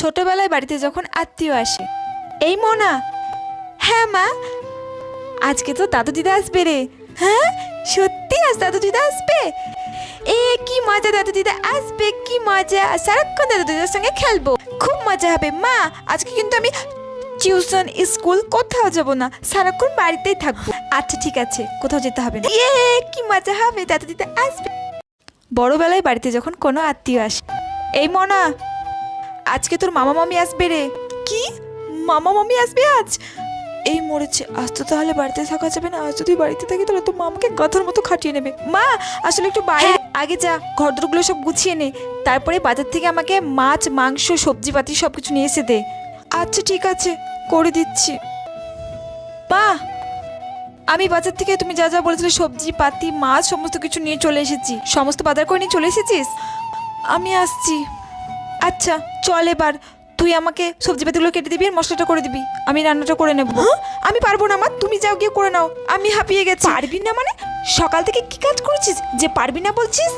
ছোটবেলায় বাড়িতে যখন আত্মীয় আসে। এই মোনা। হ্যাঁ মা। আজকে তো দাদু দিদা আসবে রে। হ্যাঁ? সত্যি আজ দাদু দিদা আসবে? এ, কি মজা দাদু দিদা আসবে, কি মজা। সারাক্ষণ দাদু দিদার সঙ্গে খেলব। খুব মজা হবে। মা, আজকে কিন্তু আমি টিউশন, স্কুল কোথাও যাব না। সারাক্ষণ বাড়িতেই থাকব। আচ্ছা ঠিক আছে। কোথাও যেতে হবে না। এ, কি মজা হবে। দাদু দিদা আসবে। বড়বেলায় বাড়িতে যখন কোনো আত্মীয় আসে। এই মনা। আজকে তোর মামা মামি আসবে রে। কি? মামা মামি আসবে আজ? এই মরেছে আজ তো তাহলে বাড়িতে থাকা যাবে না। আজ যদি বাড়িতে থাকি তাহলে তো মামাকে গাথার মতো খাটিয়ে নেবে। মা আসলে একটু বাইরে আগে যা ঘরদোরগুলো সব গুছিয়ে নে। তারপরে বাজার থেকে আমাকে মাছ মাংস সবজিপাতি সব কিছু নিয়ে এসে দে। আচ্ছা ঠিক আছে করে দিচ্ছি। মা আমি বাজার থেকে তুমি যা যা বলেছিলে সবজি পাতি মাছ সমস্ত কিছু নিয়ে চলে এসেছি। সমস্ত বাজার করে নিয়ে চলে এসেছিস? আমি আসছি। আচ্ছা চল এবার। তুই আমাকে সবজি পাতিগুলো কেটে দিবি আর মশলাটা করে দিবি। আমি রান্নাটা করে নেব। আমি পারব না মা। তুমি যাও গিয়ে করে নাও। আমি হাঁপিয়ে গেছি। পারবি না মানে? সকাল থেকে কি কাজ করেছিস? যে পারবি না বলছিস?